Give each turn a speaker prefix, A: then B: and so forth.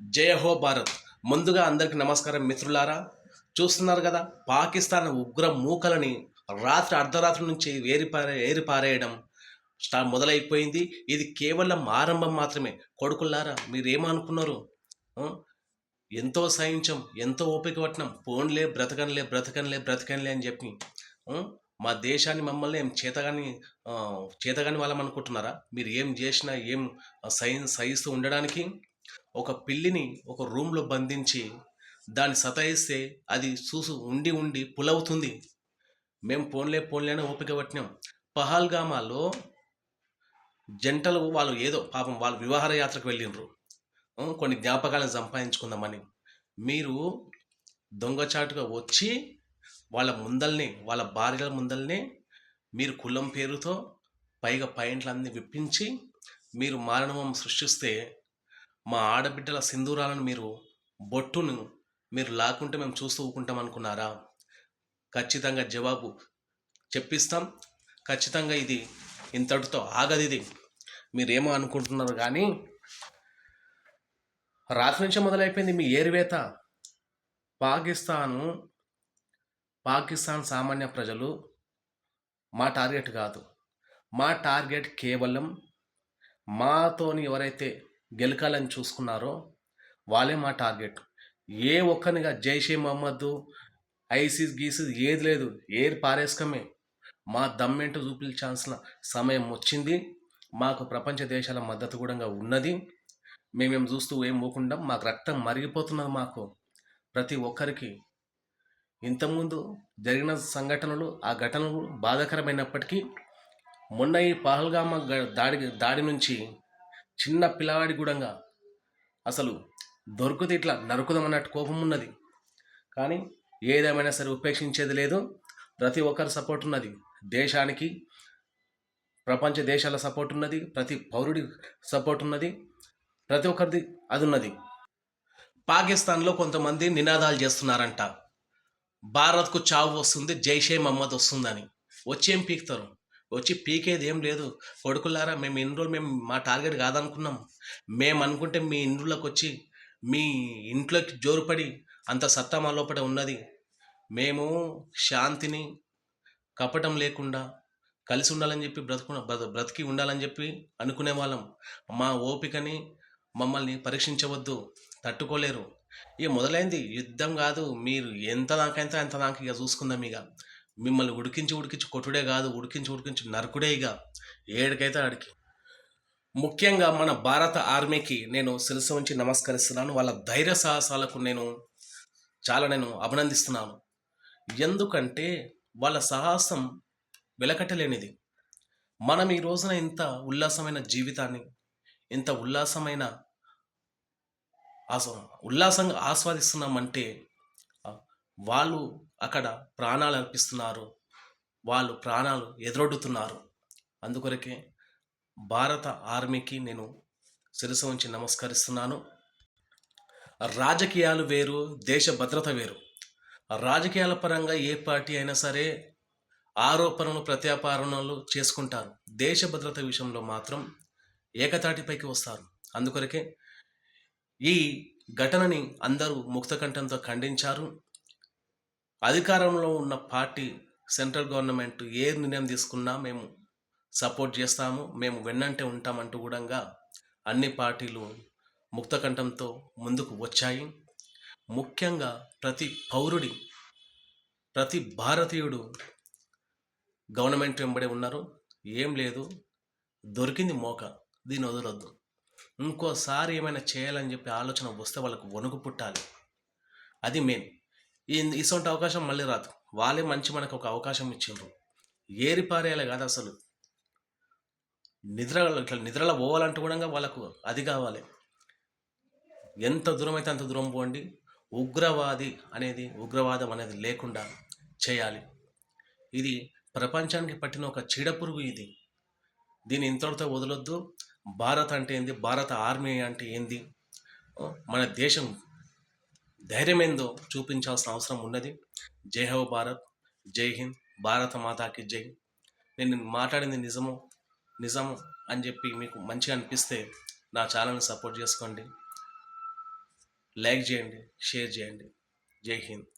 A: జయ హో భారత్. ముందుగా అందరికి నమస్కారం మిత్రులారా. చూస్తున్నారు కదా పాకిస్తాన్ ఉగ్ర మూకలని రాత్రి అర్ధరాత్రి నుంచి ఏరిపారే ఏరిపారేయడం స్టా మొదలైపోయింది. ఇది కేవలం ఆరంభం మాత్రమే. కొడుకులారా మీరేమనుకున్నారు? ఎంతో సహించం ఎంతో ఓపిక పట్టినాం. పోన్లే బ్రతకనిలే బ్రతకనిలే బ్రతకనిలే అని చెప్పి. మా దేశాన్ని మమ్మల్ని ఏం చేతగాని చేతగాని వాళ్ళం అనుకుంటున్నారా మీరు ఏం చేసినా ఏం సహి సహిస్తూ ఉండడానికి ఒక పిల్లిని ఒక రూమ్లో బంధించి దాన్ని సతాయిస్తే అది చూసు ఉండి ఉండి పులవుతుంది. మేము పోన్లే పోన్లే అని ఓపిక పట్టినాం. పహల్గామాలో జంటలు వాళ్ళు ఏదో పాపం వాళ్ళు వివాహ యాత్రకు వెళ్ళిండ్రు. కొన్ని జ్ఞాపకాలను సంపాదించుకుందామని. మీరు దొంగచాటుగా వచ్చి వాళ్ళ ముందల్ని వాళ్ళ భార్యల ముందల్ని మీరు కులం పేరుతో పైగా పైంట్లన్నీ విప్పించి మీరు మారణమం సృష్టిస్తే మా ఆడబిడ్డల సింధూరాలను మీరు బొట్టును మీరు లాక్కుంటే మేము చూస్తూ ఊకుంటాం అనుకున్నారా? ఖచ్చితంగా జవాబు చెప్పిస్తాం. ఖచ్చితంగా ఇది ఇంతటితో ఆగదు ఇది. మీరేమో అనుకుంటున్నారు కానీ రాత్రి నుంచే మొదలైపోయింది మీ ఏరివేత. పాకిస్తాను పాకిస్తాన్ సామాన్య ప్రజలు మా టార్గెట్ కాదు. మా టార్గెట్ కేవలం మాతోని ఎవరైతే గెలకాలని చూసుకున్నారో వాళ్ళే మా టార్గెట్. ఏ ఒక్కరినిగా జైషే మహమ్మద్ ఐసిస్ గీసిస్ ఏది లేదు ఏది పారేసుకమే. మా దమ్మేంటో చూపించాల్సిన సమయం వచ్చింది. మాకు ప్రపంచ దేశాల మద్దతు కూడా ఉన్నది. మేమేం చూస్తూ ఏం పోకుండా మాకు రక్తం మరిగిపోతున్నది మాకు. ప్రతి ఒక్కరికి ఇంతకుముందు జరిగిన సంఘటనలు ఆ ఘటనలు బాధాకరమైనప్పటికీ మొన్న ఈ పహల్గామ దాడి దాడి నుంచి చిన్న పిల్లవాడి కూడా అసలు దొరికితే ఇట్లా నరుకుదామన్నట్టు కోపం ఉన్నది కానీ ఏదేమైనా సరే ఉపేక్షించేది లేదు. ప్రతి ఒక్కరి సపోర్ట్ ఉన్నది. దేశానికి ప్రపంచ దేశాల సపోర్ట్ ఉన్నది. ప్రతి పౌరుడి సపోర్ట్ ఉన్నది. ప్రతి ఒక్కరిది అది ఉన్నది. పాకిస్తాన్లో కొంతమంది నినాదాలు చేస్తున్నారంట. భారత్కు చావు వస్తుంది జైషే మహమ్మద్ వస్తుందని. వచ్చి ఏం పీకుతారు? వచ్చి పీకేది ఏం లేదు. కొడుకులారా మేము ఇన్ని రోజులు మేము మా టార్గెట్ కాదనుకున్నాం. మేము అనుకుంటే మీ ఇండ్లోకి వచ్చి మీ ఇంట్లోకి జోరుపడి అంత సత్తా మా లోపల ఉన్నది. మేము శాంతిని కపటం లేకుండా కలిసి ఉండాలని చెప్పి బ్రతుకు బ్రతికి ఉండాలని చెప్పి అనుకునే వాళ్ళం. మా ఓపికని మమ్మల్ని పరీక్షించవద్దు. తట్టుకోలేరు. ఇక మొదలైంది. యుద్ధం కాదు. మీరు ఎంత దాకైతే అంత దాకా ఇక చూసుకుందాం ఇక. మిమ్మల్ని ఉడికించి ఉడికించి కొట్టుడే కాదు ఉడికించి ఉడికించి నరకుడే ఇక. ఏడికైతే ఆడికి. ముఖ్యంగా మన భారత ఆర్మీకి నేను శిరస్సు ఉంచి నమస్కరిస్తున్నాను. వాళ్ళ ధైర్య సాహసాలకు నేను చాలా నేను అభినందిస్తున్నాను. ఎందుకంటే వాళ్ళ సాహసం వెలకట్టలేనిది. మనం ఈ రోజున ఇంత ఉల్లాసమైన జీవితాన్ని ఇంత ఉల్లాసమైన ఆస ఉల్లాసంగా ఆస్వాదిస్తున్నామంటే వాళ్ళు అక్కడ ప్రాణాలు అర్పిస్తున్నారు. వాళ్ళు ప్రాణాలు ఎదురొడ్డుతున్నారు. అందుకొరకే భారత ఆర్మీకి నేను శిరస ఉంచి నమస్కరిస్తున్నాను. రాజకీయాలు వేరు దేశ భద్రత వేరు. రాజకీయాల పరంగా ఏ పార్టీ అయినా సరే ఆరోపణలు ప్రత్యాపారణలు చేసుకుంటారు. దేశ భద్రత విషయంలో మాత్రం ఏకతాటిపైకి వస్తారు. అందుకొరకే ఈ ఘటనని అందరూ ముక్తకంఠంతో ఖండించారు. అధికారంలో ఉన్న పార్టీ సెంట్రల్ గవర్నమెంట్ ఏ నిర్ణయం తీసుకున్నా మేము సపోర్ట్ చేస్తాము మేము వెన్నంటే ఉంటామంటూ కూడా అన్ని పార్టీలు ముక్తకంఠంతో ముందుకు వచ్చాయి. ముఖ్యంగా ప్రతి పౌరుడి ప్రతి భారతీయుడు గవర్నమెంట్ వెంబడే ఉన్నారు. ఏం లేదు దొరికింది మోక దీన్ని వదలొద్దు. ఇంకోసారి ఏమైనా చేయాలని చెప్పి ఆలోచన వస్తే వాళ్ళకు వణుకు పుట్టాలి. అది మెయిన్ ఇటువంటి అవకాశం మళ్ళీ రాదు. వాళ్ళే మంచి మనకు ఒక అవకాశం ఇచ్చిండ్రు. ఏరి పారేయాలి కాదు అసలు. నిద్ర ఇట్లా నిద్రలో పోవాలంటూ కూడా వాళ్ళకు అది కావాలి. ఎంత దూరం అయితే అంత దూరం పోండి. ఉగ్రవాది అనేది ఉగ్రవాదం అనేది లేకుండా చేయాలి. ఇది ప్రపంచానికి పట్టిన ఒక చీడపురుగు ఇది. దీన్ని ఇంతటితో వదలొద్దు. భారత్ అంటే ఏంది? భారత ఆర్మీ అంటే ఏంది? మన దేశం ధైర్యం ఏందో చూపించాల్సిన అవసరం ఉన్నది. జై హో భారత్ జై హింద్ భారత మాతాకి జై. నేను మాట్లాడింది నిజము నిజము అని చెప్పి మీకు మంచిగా అనిపిస్తే నా ఛానల్ని సపోర్ట్ చేసుకోండి. లైక్ చేయండి షేర్ చేయండి. జై హింద్.